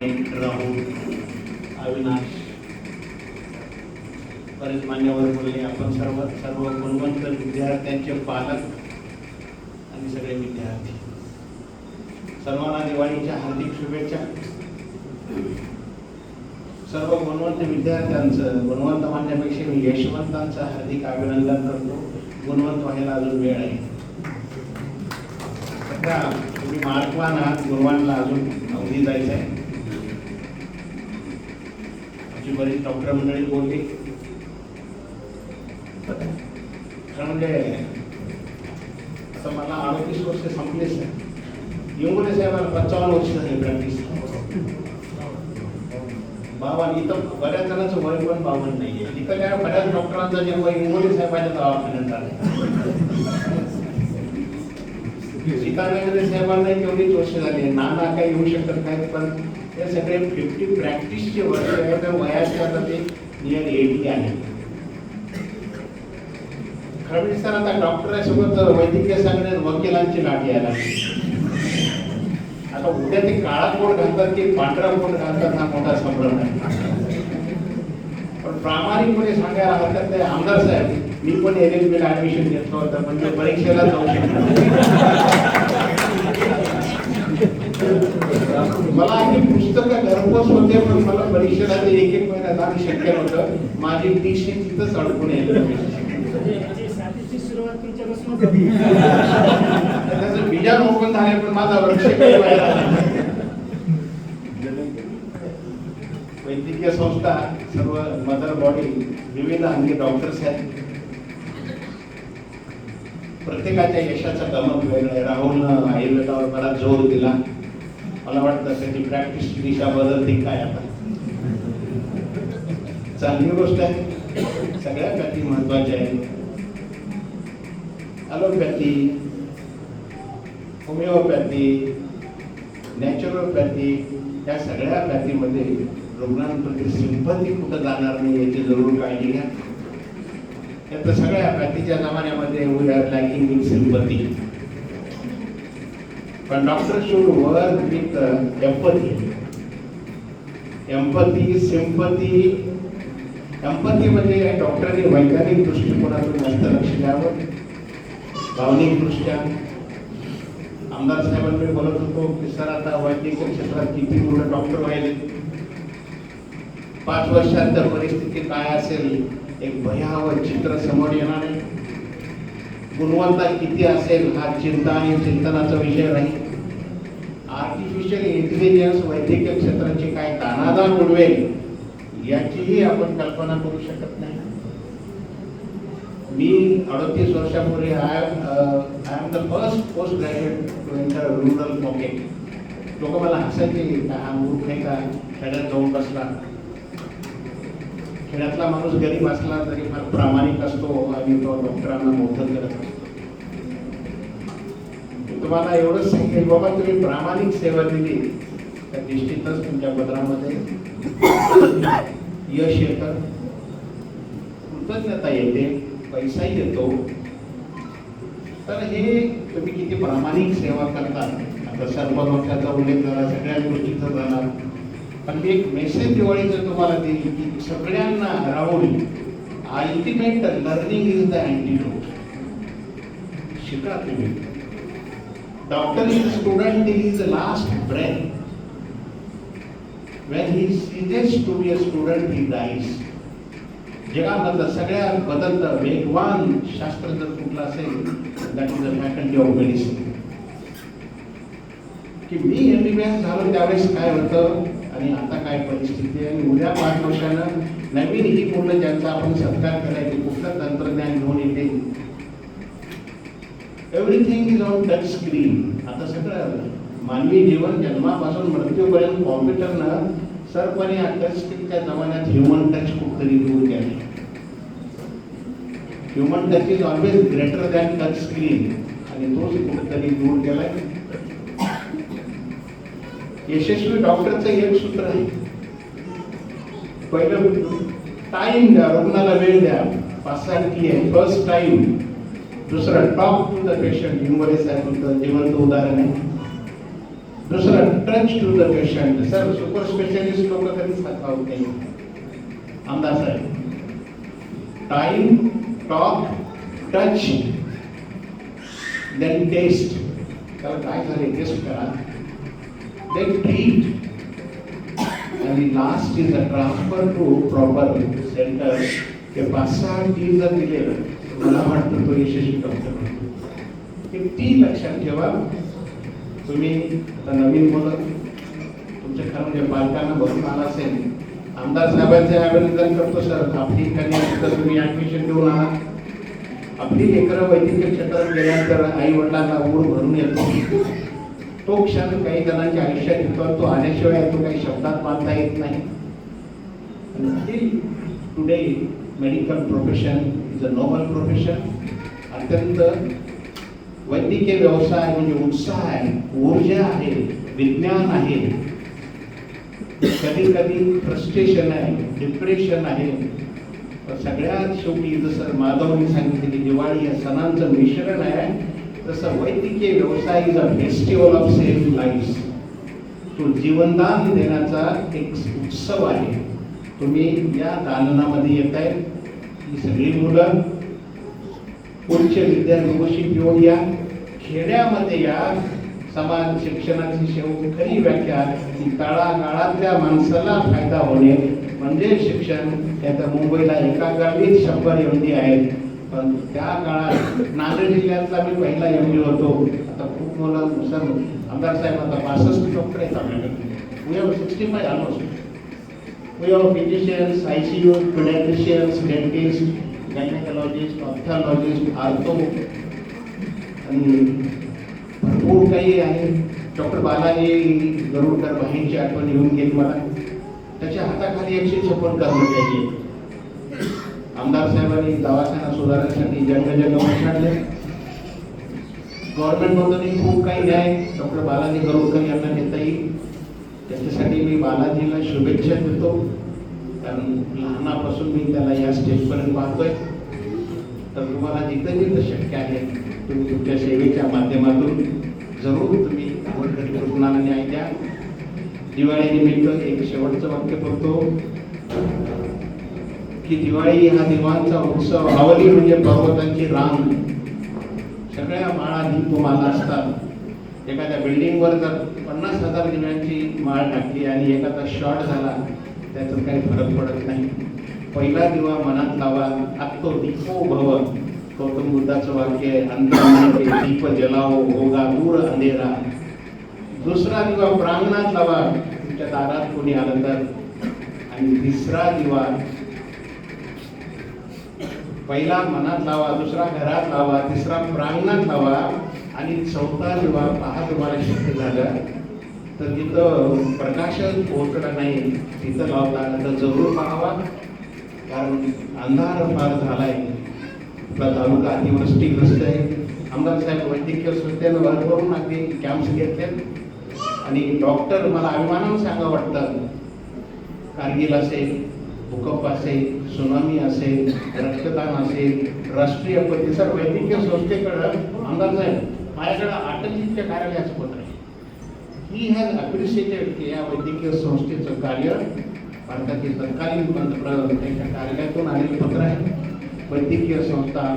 राहुल अविनाश बरेच मान्यवर बोलले आपण सर्व सर्व गुणवंत विद्यार्थ्यांचे पालक आणि सगळे विद्यार्थी सर्वांना दिवाळीच्या हार्दिक शुभेच्छा सर्व गुणवंत विद्यार्थ्यांचं गुणवंत म्हणण्यापेक्षा मी यशवंतांचं हार्दिक अभिनंदन करतो गुणवंत व्हायला अजून वेळ आहे. सध्या तुम्ही मार्कवान आहात गुणवानला अजून अवधी जायचं आहे आमची बरीच डॉक्टर मंडळी बोलली. खरं म्हणजे आता मला अडतीस वर्ष संपलेच आहे इंगोले साहेबांना पंचावन्न वर्ष झाली प्रॅक्टिस बावन इथं बऱ्याच जणांचं वय पण बावन नाही आहे इथं काय बऱ्याच डॉक्टरांचा जे वय इंगोले साहेबांच्या दवाखान्यात झालं. सीतारामने साहेबांना एवढी वर्ष झाली नाना काही येऊ शकत नाहीत पण ते सगळे फिफ्टी प्रॅक्टिसचे वर्ष आहे तर वयाचे आता ते नियर एटी आहे. खरं म्हणजे सर आता डॉक्टरांसोबत वैद्यकीय सांगण्यात वकिलांची लाट यायला आता उद्या ते काळा कोण घालतात की पांढरा कोण घालतात हा मोठा संभ्रम आहे. पण प्रामाणिकपणे सांगायला हरकत नाही. आमदार साहेब मी पण एन एस बीला ऍडमिशन घेतलं होतं म्हणजे परीक्षेला जाऊ शकतो मला ही पुस्तकं घरपोच होते पण मला परीक्षेला ते एक एक महिना जाणं शक्य नव्हतं. माझी टीसी तिथंच अडकून येईल सुरुवात त्याचं बीजा रोपण झाले पण माझा वृक्ष वैद्यकीय संस्था सर्व मदर बॉडी विविध अंगी डॉक्टर्स आहेत. प्रत्येकाच्या यशाचं गमक वेगळं आहे. राहुलनं आयुर्वेदावर बराच जोर दिला. मला वाटतं त्याची प्रॅक्टिसची दिशा बदलते काय आता? चांगली गोष्ट आहे. सगळ्या पॅथी महत्त्वाच्या आहेत ॲलोपॅथी होमिओपॅथी नॅचरोपॅथी या सगळ्या पॅथीमध्ये रुग्णांप्रती सिंपती कुठं जाणार नाही याची जरूर काळजी घ्या. यात सगळ्या पॅथीच्या जमान्यामध्ये उद्या लॅकिंग इन पण doctor should work with empathy empathy sympathy empathy म्हणजे डॉक्टरने वैज्ञानिक दृष्टिकोनातून जास्त लक्ष द्यावं. भावनिकदृष्ट्या आमदार साहेबांकडे बोलत होतो की सर आता वैद्यकीय क्षेत्रात किती मुलं डॉक्टर व्हायले पाच वर्षात तर परिस्थिती काय असेल एक भयावह चित्र समोर येणार आहे. गुणवत्ता किती असेल हा चिंता आणि चिंतनाचा विषय राहील आर्टिफिशियल इंटेलिजन्स वैद्यकीय क्षेत्राची काय दानादान उडवेल याचीही आपण कल्पना करू शकत नाही. मी अडतीस वर्षापूर्वी I I am the first post graduate to enter rural pocket लोक मला हसायचे का हा मूर्ख आहे का? खेड्यात जाऊन बसला. खेड्यातला माणूस गरीब असला तरी फार प्रामाणिक असतो. आणि तो डॉक्टरांना मोठं करत असतो. तुम्हाला एवढंच सांगेल बाबा तुम्ही प्रामाणिक सेवा दिली. तर निश्चितच तुमच्या पदरामध्ये यश येतं. कृतज्ञता येते. पैसाही येतो. तर हे तुम्ही किती प्रामाणिक सेवा करता. आता सर्वलोकाचा उल्लेख झाला सगळ्या गोष्टीचा झाला. पण मी एक मेसेज दिवाळीचं तुम्हाला देईल की सगळ्यांना राहून ultimate learning is the antidote शिका तुम्ही. Doctor is student is last breath when he ceases to be a student he dies. जगामधलं सगळ्यात बदलतं वेगवान शास्त्र जर कुठलं असेल that is the faculty of medicine की मी एम बी बी एस झालो त्यावेळेस काय होतं? आणि आता काय परिस्थिती आहे? आणि उद्या पाच वर्षानं नवीन ही पूर्ण ज्यांचा आपण सत्कार करायचे कुठलं तंत्रज्ञान घेऊन येते? Everything is on touch screen आता सगळं मानवी जीवन जन्मापासून मृत्यूपर्यंत कॉम्प्युटरनं सरपणे टच स्क्रीनच्या जमान्यात ह्युमन टच कुठतरी दूर केलं human touch is always greater than touch screen आणि तोच कुठेतरी दूर केलाय यशस्वी डॉक्टरचं एक सूत्र आहे. पहिलं टाइम द्या रुग्णाला वेळ द्या. पाच सहा की आहे? फर्स्ट टाइम दुसरं talk to the patient English साहेबांचं जिवंत उदाहरण आहे. दुसरं touch to the patient sir super specialist लोक कधीच खाता होत नाही. आमदार साहेब. Time talk touch then test त्याला काय झाले टेस्ट करा. देन ट्रीट आणि last is a transfer to proper centre ते पाच सहा टी जर दिले मला वाटतं तो यशस्वी डॉक्टर हे ती लक्षात ठेवा तुम्ही आता नवीन मुलं तुमच्या खरं म्हणजे पालकांना भरून आला असेल आमदार साहेबांचे अभिनंदन करतो सर आपली कन्या तिथं तुम्ही ॲडमिशन देऊन आणा आपली लेकरं वैद्यकीय क्षेत्रात गेल्यानंतर आई वडिलांना ओढ भरून येतो तो क्षण काही जणांच्या आयुष्यात येतो तो आल्याशिवाय तो काही शब्दात बांधता येत नाही. Today medical profession is a normal profession अत्यंत वैद्यकीय व्यवसाय म्हणजे उत्साह आहे ऊर्जा आहे विज्ञान आहे. कधी कधी फ्रस्ट्रेशन आहे डिप्रेशन आहे. सगळ्यात शेवटी जसं माधवने सांगितलं की दिवाळी या सणांचं मिश्रण आहे तसं वैद्यकीय व्यवसाय is a festival of save life तो जीवनदान देण्याचा एक उत्सव आहे. तुम्ही या दालनामध्ये येत आहे. ही सगळी मुलं उच्च विद्यार्थी घेऊन या खेड्यामध्ये या समाज शिक्षणाची शेवटी खरी व्याख्या की तळागाळातल्या माणसाला फायदा होणे म्हणजे शिक्षण. आता मुंबईला एका गावीत शंभर एवढी आहेत. पण त्या काळात नांदेड जिल्ह्यातला मी पहिला एम डी होतो. आता खूप मुलं सर आमदार साहेब आता पासष्ट डॉक्टर आहेत आपल्याकडे we have sixty five almost we have physicians I C U paediatricians dentist gynaecologist ophthalmologist ortho आणि भरपूर काही आहे. डॉक्टर बालाजी गरुडकर बाईंची आठवण येऊन गेली मला. त्याच्या हाताखाली एकशे छप्पन कर्मचारी आहेत. आमदार साहेबांनी दवाखाना सुधारण्यासाठी जंगजंग काढले गव्हर्नमेंटमधूनही खूप काही न्याय डॉक्टर बालाजी गरुडकर यांना देता येईल. त्याच्यासाठी मी बालाजीला शुभेच्छा देतो. कारण लहानापासून मी त्याला या स्टेजपर्यंत पाहतोय. तर तुम्हाला जिथं जिथं शक्य आहे तुम्ही तुमच्या सेवेच्या माध्यमातून जरूर तुम्ही गोरगरीब रुग्णाला न्याय द्या. दिवाळीनिमित्त एक शेवटचं वाक्य करतो की दिवाळी हा दिवांचा उत्सव आवली म्हणजे पर्वतांची रांग. सगळ्या माळा हिंदू माला असतात. एखाद्या बिल्डिंगवर जर पन्नास हजार दिव्यांची माळ टाकली आणि एखादा शॉर्ट झाला त्याच्यात काही फरक पडत नाही. पहिला दिवा मनात लावा आत्तो दीपो भव गौतम बुद्धाचं वाक्य आहे, अंतरामध्ये दीप जलाओ होगा दूर अंधेरा. दुसरा दिवा प्रांगणात लावा तुमच्या दारात कोणी आलं तर. आणि तिसरा दिवा पहिला मनात लावा दुसरा घरात लावा तिसरा प्रांगणात लावा आणि चौथा जेव्हा पहा तुम्हाला शक्य झालं तर तिथं प्रकाशन पोहोचलं नाही. तिथं लावता आलं तर जरूर पाहावा. कारण अंधार फार झालाय. आपला तालुका अतिवृष्टीग्रस्त आहे. आमदार साहेब वैद्यकीय संस्थेनं भरभरून अगदी कॅम्प्स घेतले आणि डॉक्टर मला अभिमानानं सांगा वाटतात कारगिल असेल भूकंप असेल सुनामी असेल रक्तदान असेल राष्ट्रीय आपत्ती सर वैद्यकीय संस्थेकडं अंदाज आहे माझ्याकडं अटलजींच्या कार्यालयाचं पत्र आहे. ही हॅज अप्रिशिएटेड की या वैद्यकीय संस्थेचं कार्य भारताचे तत्कालीन पंतप्रधान त्यांच्या कार्यालयातून आलेलं पत्र आहे. वैद्यकीय संस्था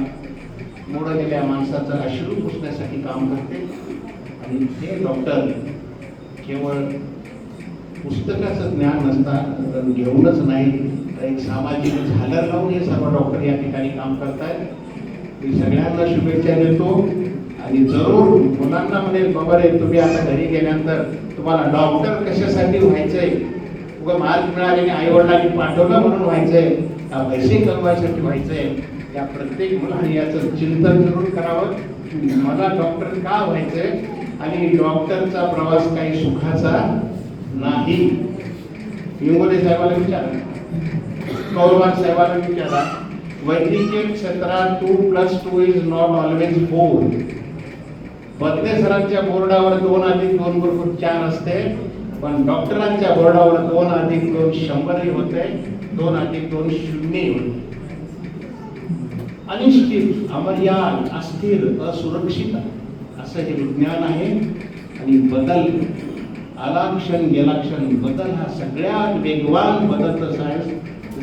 मोडलेल्या माणसाचं अश्रू पुसण्यासाठी काम करते. आणि हे डॉक्टर केवळ पुस्तकाचं ज्ञान नसता तर घेऊनच नाही तर एक सामाजिक झालर लावून हे सर्व डॉक्टर या ठिकाणी काम करतायत. मी सगळ्यांना शुभेच्छा देतो. आणि जरूर मुलांना म्हणेल बाबा रे तुम्ही आता घरी गेल्यानंतर तुम्हाला डॉक्टर कशासाठी व्हायचंय? उगा मार्क मिळाले आई वडिलांनी पाठवलं म्हणून व्हायचंय? का पैसे कमवायसाठी व्हायचंय? या प्रत्येक मुलाने याचं चिंतन जरूर करावं. मला डॉक्टर का व्हायचंय? आणि डॉक्टरचा प्रवास काही सुखाचा नाही. इंगोले साहेबाला विचार. कौरवान साहेबाला विचारा वैद्यकीय क्षेत्रात two plus two is not always four बदले सरांच्या बोर्डावर दोन अधिक दोन बरोबर चार असते. पण डॉक्टरांच्या बोर्डावर दोन अधिक दोन शंभरही होते. दोन अधिक दोन शून्यही होते. अनिश्चित अमर्याद अस्थिर असुरक्षित असं हे विज्ञान आहे. आणि बदल आला क्षण गेला क्षण बदल हा सगळ्यात वेगवान बदलचं सायन्स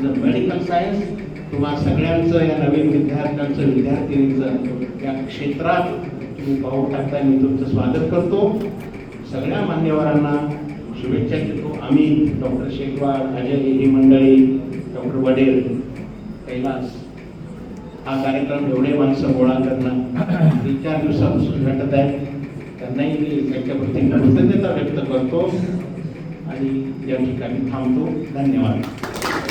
मेडिकल सायन्स तुम्हा सगळ्यांचं या नवीन विद्यार्थ्यांचं विद्यार्थिनीचं या क्षेत्रात तुम्ही पाऊल टाकता मी तुमचं स्वागत करतो. सगळ्या मान्यवरांना शुभेच्छा देतो. आम्ही डॉक्टर शेखवाड अजय ही मंडळी डॉक्टर वडेल कैलास. हा कार्यक्रम एवढे माणसं गोळा करणं तीन चार दिवसापासून घटत आहे. त्यांनाही मी त्यांच्याप्रती कृतज्ञता व्यक्त करतो. आणि या ठिकाणी थांबतो. धन्यवाद.